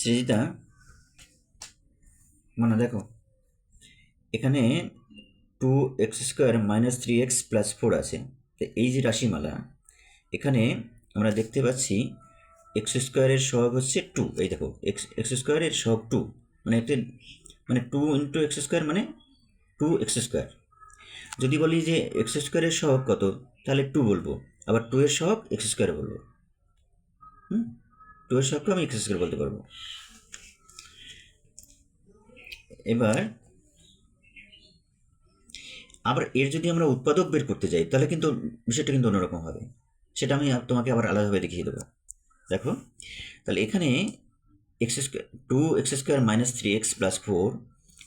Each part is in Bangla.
সৃজিতা মানে দেখো, এখানে two x square minus three x plus four আছে। তো এই যে রাশিমালা, এখানে আমরা দেখতে পাচ্ছি এক্স স্কোয়ারের সহগ হচ্ছে টু এই দেখো এক্স এক্স স্কোয়ারের সহগ টু মানে একটি মানে টু ইন্টু এক্স স্কোয়ার মানে টু এক্স স্কোয়ার যদি বলি যে এক্স স্কোয়ারের সহগ কত, তাহলে টু বলব। আবার টু এর সহগ এক্স স্কোয়ার বলব। হুম? টু এর আমি এক্স স্কোয়ার বলতে পারব। এবার, আবার এর যদি আমরা উৎপাদক বের করতে যাই, তাহলে কিন্তু বিষয়টা কিন্তু অন্যরকম হবে। সেটা আমি তোমাকে আবার আলাদাভাবে দেখিয়ে দেবো। দেখো, তাহলে এখানে x square two x square minus three x plus four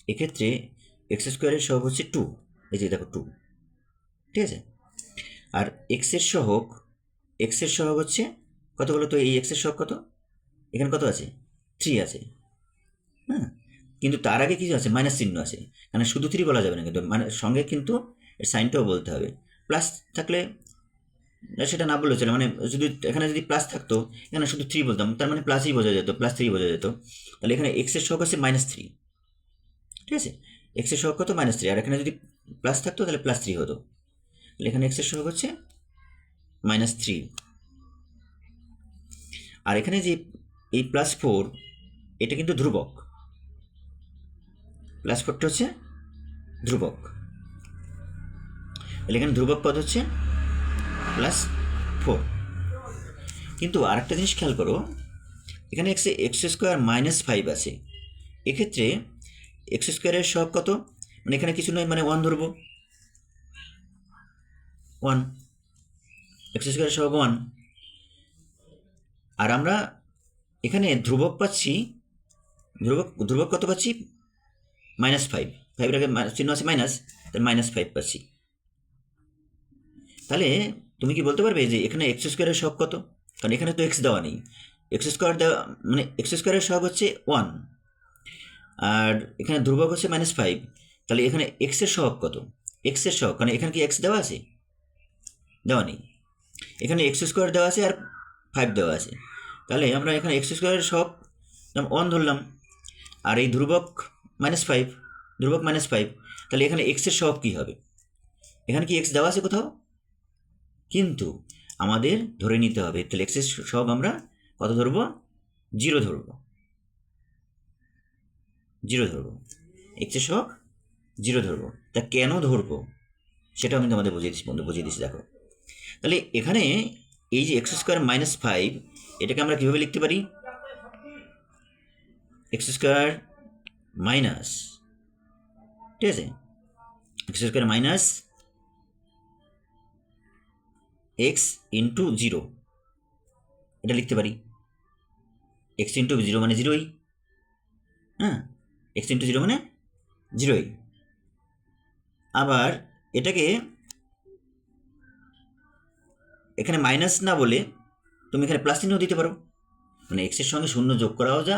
এক্ষেত্রে এক্স স্কোয়ারের সহগ হচ্ছে টু এই যে দেখো টু ঠিক আছে? আর এক্সের সহগ এক্সের সহগ হচ্ছে কত বলো তো এই এক্সের সহগ কত? এখানে কত আছে? থ্রি আছে। হ্যাঁ? কিন্তু তার আগে কিছু আছে মাইনাস চিহ্ন আছে। মানে শুধু থ্রি বলা যাবে না কিন্তু মানে সঙ্গে কিন্তু সাইনটাও বলতে হবে। প্লাস থাকলে সেটা না বললেও চলে মানে যদি এখানে যদি প্লাস থাকতো, এখানে শুধু থ্রি বলতাম, তার মানে প্লাসই বোঝা যেত প্লাস থ্রি বোঝা যেত। তাহলে এখানে এক্সের সহগ আছে মাইনাস থ্রি ঠিক আছে? এক্সের সহগ কত? মাইনাস থ্রি আর এখানে যদি প্লাস থাকতো, তাহলে প্লাস থ্রি হতো। তাহলে এখানে এক্সের সহগ হচ্ছে মাইনাস থ্রি আর এখানে যে এই প্লাস ফোর এটা কিন্তু ধ্রুবক। প্লাস ফোরটা হচ্ছে ধ্রুবক। তাহলে এখানে ধ্রুবক পদ হচ্ছে প্লাস ফোর কিন্তু আরেকটা জিনিস খেয়াল করো, এখানে x x square minus five আছে। এক্ষেত্রে এক্স স্কোয়ারের সব কত? মানে এখানে কিছু নয় মানে ওয়ান ধরবো। ওয়ান এক্স স্কোয়ারের সহগ ওয়ান আর আমরা এখানে ধ্রুবক পাচ্ছি, ধ্রুবক ধ্রুবক কত পাচ্ছি? মাইনাস ফাইভ ফাইভের আগে চিহ্ন আছে মাইনাস তাহলে মাইনাস ফাইভ পাচ্ছি। তাহলে তুমি কি বলতে পারবে যে এখানে এক্স স্কোয়ারের সহগ কত? কারণ এখানে তো এক্স দেওয়া নেই। এক্স স্কোয়ার দেওয়া মানে এক্স স্কোয়ারের সহগ হচ্ছে ওয়ান আর এখানে ধ্রুবক হচ্ছে মাইনাস ফাইভ তাহলে এখানে এক্সের সহগ কত? এক্সের সহগ, কারণ এখানে কি এক্স দেওয়া আছে? দেওয়া নেই। এখানে এক্স স্কোয়ার দেওয়া আছে আর ফাইভ দেওয়া আছে। তাহলে আমরা এখানে এক্স স্কোয়ারের সহগ ওয়ান ধরলাম। আর এই ধ্রুবক মাইনাস ফাইভ ধ্রুবক মাইনাস ফাইভ তাহলে এখানে এক্সের সহগ কী হবে? এখানে কি এক্স দেওয়া আছে কোথাও? কিন্তু আমাদের ধরে নিতে হবে, তাহলে এক্সের সহগ আমরা কত ধরবো? জিরো ধরবো। জিরো ধরবো। এক্সের সহগ জিরো ধরবো। তা কেন ধরবো? সেটাও কিন্তু আমাদের বুঝিয়ে দিচ্ছি বন্ধু, বুঝিয়ে দিচ্ছি দেখো। তাহলে এখানে এই যে এক্স স্কোয়ার মাইনাস ফাইভ এটাকে আমরা কীভাবে লিখতে পারি? এক্স স্কোয়ার মাইনাস ঠিক আছে? X square minus x into zero এটা লিখতে পারি। এক্স ইন্টু জিরো মানে জিরোই হ্যাঁ? এক্স ইন্টু জিরো মানে জিরোই আবার এটাকে এখানে মাইনাস না বলে তুমি এখানে প্লাস চিহ্ন দিতে পারো। মানে এক্সের সঙ্গে শূন্য যোগ করাও যা,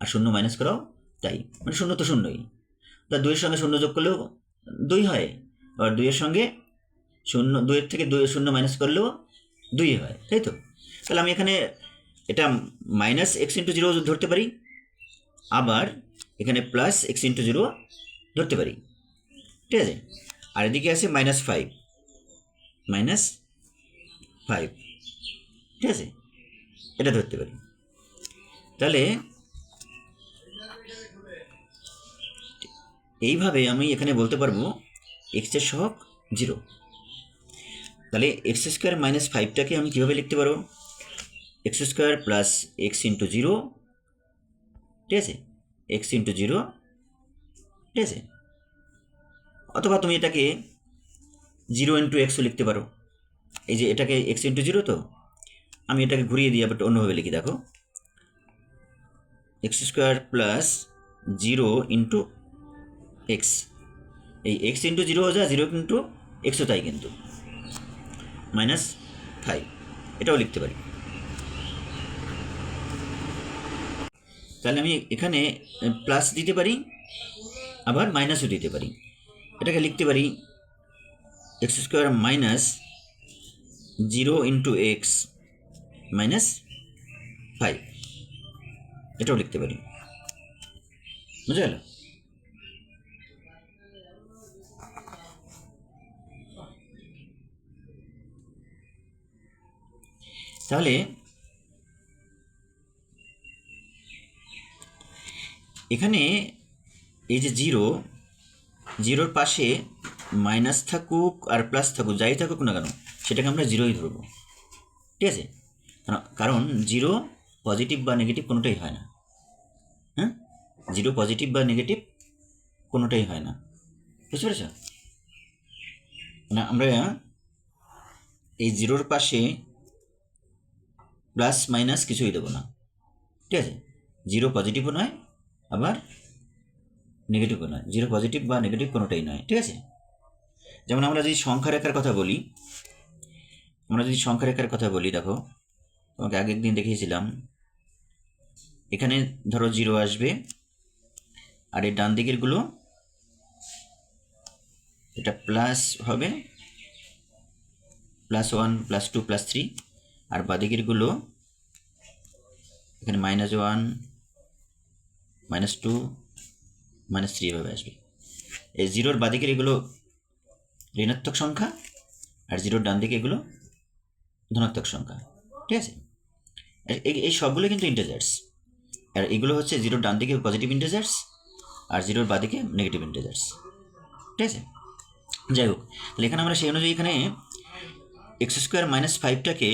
আর শূন্য মাইনাস করাও তাই। মানে শূন্য তো শূন্যই। তা দুইয়ের সঙ্গে শূন্য যোগ করলেও দুই হয়। আবার দুইয়ের সঙ্গে শূন্য, দুইয়ের থেকে দুই, শূন্য মাইনাস করলেও দুই হয়, তাই তো? তাহলে আমি এখানে এটা মাইনাস এক্স ইন্টু জিরো ধরতে পারি। আবার এখানে প্লাস এক্স ইন্টু জিরো ধরতে পারি। ঠিক আছে? আর এদিকে আছে মাইনাস ফাইভ মাইনাস ফাইভ ঠিক আছে? এটা ধরতে পারি। তাহলে এইভাবে আমি এখানে বলতে পারব এক্সের সহগ জিরো। তাহলে এক্স স্কোয়ার মাইনাস ফাইভটাকে আমি কীভাবে লিখতে পারব? X square plus x into zero ঠিক আছে? এক্স ইন্টু জিরো ঠিক আছে? অথবা তুমি এটাকে জিরো ইন্টু এক্সও লিখতে পারো। এই যে এটাকে এক্স ইন্টু জিরো তো? আমি এটাকে ঘুরিয়ে দিয়ে আবার অন্যভাবে লিখি, দেখো। X square plus zero into x এই এক্স ইন্টু জিরো যা জিরো ইন্টু এক্সও তাই কিন্তু। মাইনাস ফাইভ এটাও লিখতে পারি। তাহলে আমি এখানে প্লাস দিতে পারি, আবার মাইনাসও দিতে পারি। এটাকে লিখতে পারি x square minus zero into x minus five এটাও লিখতে পারি। বুঝে গেল? তাহলে এখানে এই যে জিরো, জিরোর পাশে মাইনাস থাকুক আর প্লাস থাকুক, যাই থাকুক না কেন, সেটাকে আমরা জিরোই ধরবো। ঠিক আছে? কারণ- জিরো পজিটিভ বা নেগেটিভ কোনোটাই হয় না। হ্যাঁ? জিরো পজিটিভ বা নেগেটিভ কোনোটাই হয় না। বুঝতে পেরেছ? না আমরা এই জিরোর পাশে প্লাস মাইনাস কিছুই দেবো না। ঠিক আছে? জিরো পজিটিভও নয়, আবার নেগেটিভও নয়। জিরো পজিটিভ বা নেগেটিভ কোনোটাই নয়। ঠিক আছে? যেমন আমরা যদি সংখ্যা রেখার কথা বলি, আমরা যদি সংখ্যা রেখার কথা বলি, দেখো তোমাকে আগের দিন দেখিয়েছিলাম। এখানে ধরো জিরো আসবে, আর এই ডান দিকেরগুলো এটা প্লাস হবে plus one plus two plus three আর বাদিকেরগুলো এখানে minus one minus two minus three এভাবে আসবে। এই জিরোর বাদিকের এগুলো ঋণাত্মক সংখ্যা, আর জিরোর ডান দিকে এগুলো ধনাত্মক সংখ্যা। ঠিক আছে? এই- সবগুলো কিন্তু ইন্টেজার্স আর এগুলো হচ্ছে জিরোর ডান দিকে পজিটিভ ইন্টেজার্স আর জিরোর বাদিকে নেগেটিভ ইন্টেজার্স ঠিক আছে? যাই হোক, তাহলে এখানে আমরা সেই অনুযায়ী এখানে এক্স স্কোয়ার মাইনাস ফাইভটাকে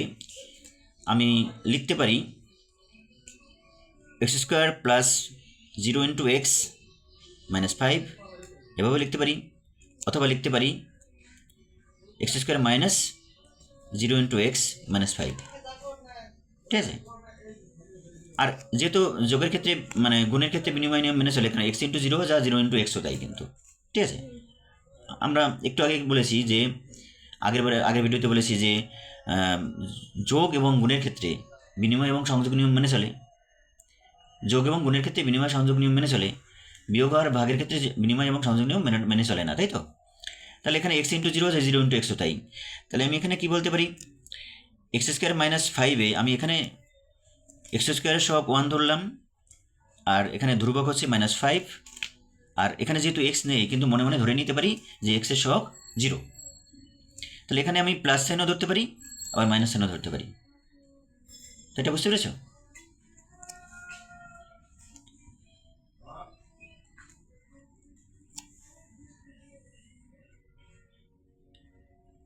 আমি লিখতে পারি x square plus zero into x minus five এভাবে লিখতে পারি। অথবা লিখতে পারি x square minus zero into x minus five ঠিক আছে? আর যেহেতু যোগের ক্ষেত্রে মানে গুণের ক্ষেত্রে বিনিময় নিয়ম মেনে চলে এখানে এক্স ইন্টু জিরো যা জিরো ইন্টু এক্সও তাই কিন্তু। ঠিক আছে? আমরা একটু আগে বলেছি যে, আগের আগের ভিডিওতে বলেছি যে যোগ এবং গুণের ক্ষেত্রে বিনিময় এবং সংযোগ নিয়ম মেনে চলে। যোগ এবং গুণের ক্ষেত্রে বিনিময়, সংযোগ নিয়ম মেনে চলে। বিয়োগ আর ভাগের ক্ষেত্রে বিনিময় এবং সংযোগ নিয়ম মেনে মেনে চলে না, তাই তো? তাহলে এখানে এক্স ইন্টু জিরো আছে জিরো ইন্টু এক্সও তাই। তাহলে আমি এখানে কি বলতে পারি? এক্স স্কোয়ার মাইনাস ফাইভে আমি এখানে এক্স স্কোয়ারের সহগ ওয়ান ধরলাম, আর এখানে ধ্রুবক হচ্ছে মাইনাস ফাইভ আর এখানে যেহেতু এক্স নেই, কিন্তু মনে মনে ধরে নিতে পারি যে এক্সের সহগ জিরো তাহলে এখানে আমি প্লাস সাইনও ধরতে পারি, আবার মাইনাস সাইনও ধরতে পারি। তো এটা বুঝতে পেরেছ?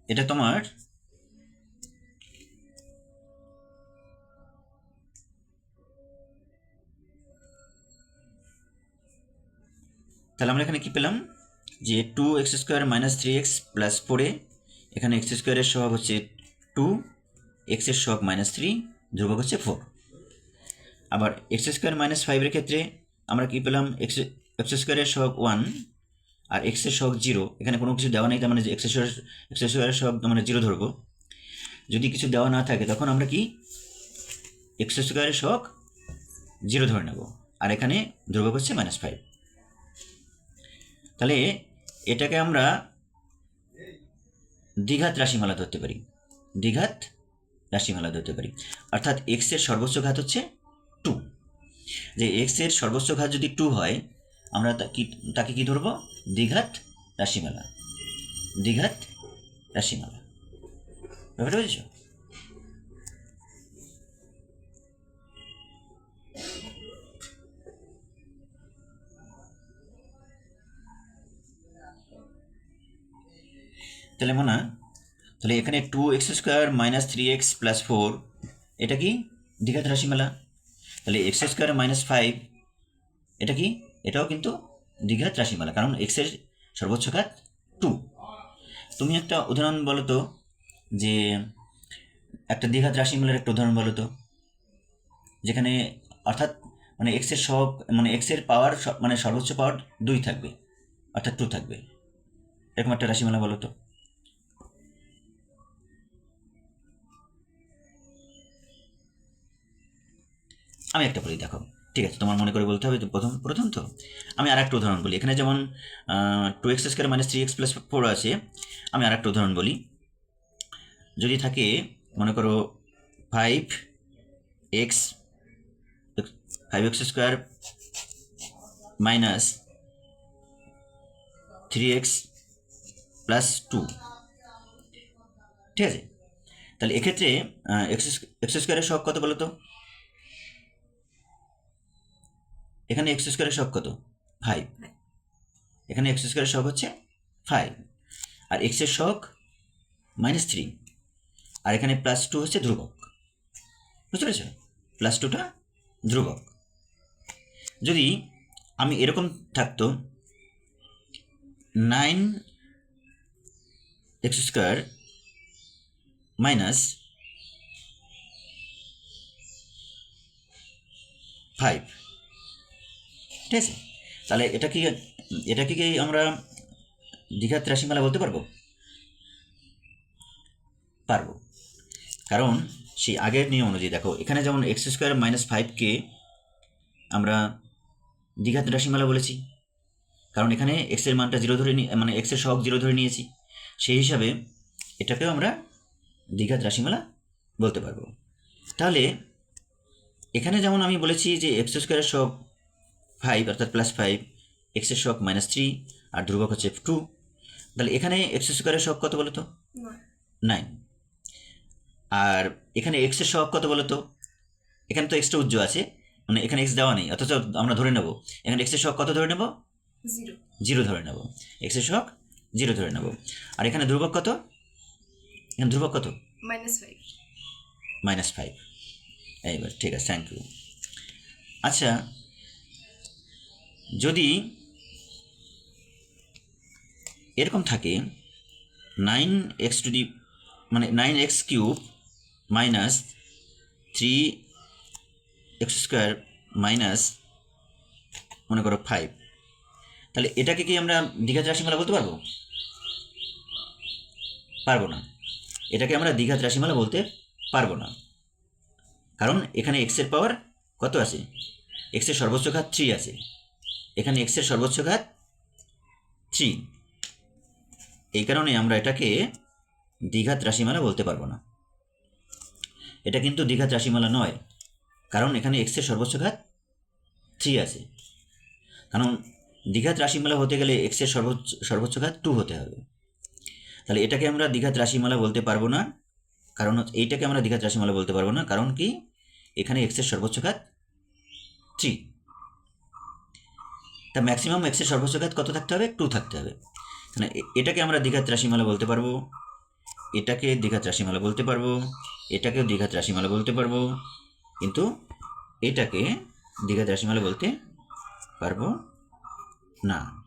এটা তোমার তাহলে আমরা এখানে কি পেলাম? যে two x square minus three x plus ফোরে এখানে এক্স স্কোয়ারের সহগ হচ্ছে টু এক্সের সহগ মাইনাস থ্রি ধ্রুবক হচ্ছে ফোর আবার এক্স স্কোয়ার মাইনাস ফাইভের ক্ষেত্রে আমরা কি পেলাম? এক্স এক্স স্কোয়ারের সহগ ওয়ান আর এক্সের সহগ জিরো এখানে কোনো কিছু দেওয়া নেই, তার মানে যে এক্স স্কোয়ার এক্স স্কোয়ারের সহগ মানে জিরো ধরবো। যদি কিছু দেওয়া না থাকে, তখন আমরা কি? এক্স স্কোয়ারের সহগ জিরো ধরে নেব। আর এখানে ধ্রুবক হচ্ছে মাইনাস ফাইভ তাহলে এটাকে আমরা দ্বিঘাত রাশিমালা ধরতে পারি। দ্বিঘাত রাশিমালা ধরতে পারি। অর্থাৎ এক্সের সর্বোচ্চ ঘাত হচ্ছে টু যে এক্সের সর্বোচ্চ ঘাত যদি টু হয়, আমরা তাকে কি ধরবো? দ্বিঘাত রাশিমালা। দ্বিঘাত রাশিমালা। ব্যাপারটা বুঝেছ? তাহলে মনে, তাহলে এখানে two x square minus three x plus four এটা কি দ্বিঘাত রাশিমালা? তাহলে এক্স স্কোয়ার মাইনাস ফাইভ এটা কি? এটাও কিন্তু দ্বিঘাত রাশিমালা, কারণ এক্সের সর্বোচ্চ ঘাত টু তুমি একটা উদাহরণ বলো তো, যে একটা দ্বিঘাত রাশিমালার একটা উদাহরণ বলো তো, যেখানে অর্থাৎ মানে এক্সের সব মানে এক্সের পাওয়ার মানে সর্বোচ্চ পাওয়ার দুই থাকবে, অর্থাৎ টু থাকবে, এরকম একটা রাশিমালা বলো তো। আমি একটা বলি, দেখো। ঠিক আছে, তোমার মনে করে বলতে হবে প্রথম প্রথম তো? আমি আর একটা উদাহরণ বলি। এখানে যেমন two x square minus three x plus four আছে, আমি আর একটা উদাহরণ বলি। যদি থাকে, মনে করো five x five x square minus three x plus two ঠিক আছে? তাহলে এক্ষেত্রে এক্স এক্স স্কোয়ারের শখ কত বলো তো এখানে এক্স স্কোয়ারের শখ কত? ফাইভ এখানে এক্স স্কোয়ারের শখ হচ্ছে ফাইভ আর এক্সের শখ মাইনাস থ্রি আর এখানে প্লাস টু হচ্ছে ধ্রুবক। বুঝতে পেরেছ? প্লাস টুটা ধ্রুবক। যদি আমি এরকম থাকতো nine x square minus five ঠিক আছে? তাহলে এটা কি এটা কি কি আমরা দীঘার রাশিমালা বলতে পারব? পারব। কারণ সেই আগের নিয়ম অনুযায়ী দেখো, এখানে যেমন এক্স স্কোয়ার মাইনাস ফাইভকে আমরা দীঘাত রাশিমালা বলেছি। কারণ এখানে এক্সের মানটা জিরো ধরে নিয়ে মানে এক্সের সহগ জিরো ধরে নিয়েছি। সেই হিসাবে এটাকেও আমরা দীঘাত রাশিমালা বলতে পারব। তাহলে এখানে যেমন আমি বলেছি যে এক্স স্কোয়ারের সহগ ফাইভ অর্থাৎ প্লাস ফাইভ এক্সের শক মাইনাস থ্রি আর ধ্রুবক হচ্ছে টু তাহলে এখানে এক্স স্কোয়ারের শক কত বলো তো নাইন আর এখানে এক্সের শক কত বলো তো এখানে তো এক্সটা উজ্জ্ব আছে মানে এখানে এক্স দেওয়া নেই অথচ আমরা ধরে নেব। এখানে এক্সের শখ কত ধরে নেব? জিরো ধরে নেব। এক্সের শক জিরো ধরে নেব। আর এখানে ধ্রুবক কত? এখানে ধ্রুবক কত? মাইনাস ফাইভ মাইনাস ফাইভ এইবার ঠিক আছে থ্যাংক ইউ আচ্ছা যদি এরকম থাকে নাইন এক্স টু দি মানে nine x cube minus three x square minus মনে করো ফাইভ তাহলে এটাকে কি আমরা দীঘাত রাশিমালা বলতে পারব? পারব না। এটাকে আমরা দীঘাত রাশিমালা বলতে পারব না। কারণ এখানে এক্সের পাওয়ার কত আছে? এক্সের সর্বোচ্চ ঘাত থ্রি আছে। এখানে এক্স এক্সের সর্বোচ্চ ঘাত থ্রি এই কারণে আমরা এটাকে দ্বিঘাত রাশিমালা বলতে পারব না। এটা কিন্তু দ্বিঘাত রাশিমালা নয়, কারণ এখানে এক্স এক্সের সর্বোচ্চ ঘাত থ্রি আছে। কারণ দ্বিঘাত রাশিমালা হতে গেলে এক্স এক্সের সর্বোচ্চ সর্বোচ্চ ঘাত টু হতে হবে। তাহলে এটাকে আমরা দ্বিঘাত রাশিমালা বলতে পারব না, কারণ এইটাকে আমরা দ্বিঘাত রাশিমালা বলতে পারব না, কারণ কি? এখানে এক্স এক্সের সর্বোচ্চ ঘাত থ্রি তা ম্যাক্সিমাম এক্সের সর্বোচ্চ ঘাত কত থাকতে হবে? টু থাকতে হবে। মানে এটাকে আমরা দীঘাত রাশিমালা বলতে পারব। এটাকে দীঘাত রাশিমালা বলতে পারব। এটাকেও দীঘাত রাশিমালা বলতে পারব। কিন্তু এটাকে দীঘাত রাশিমালা বলতে পারব না।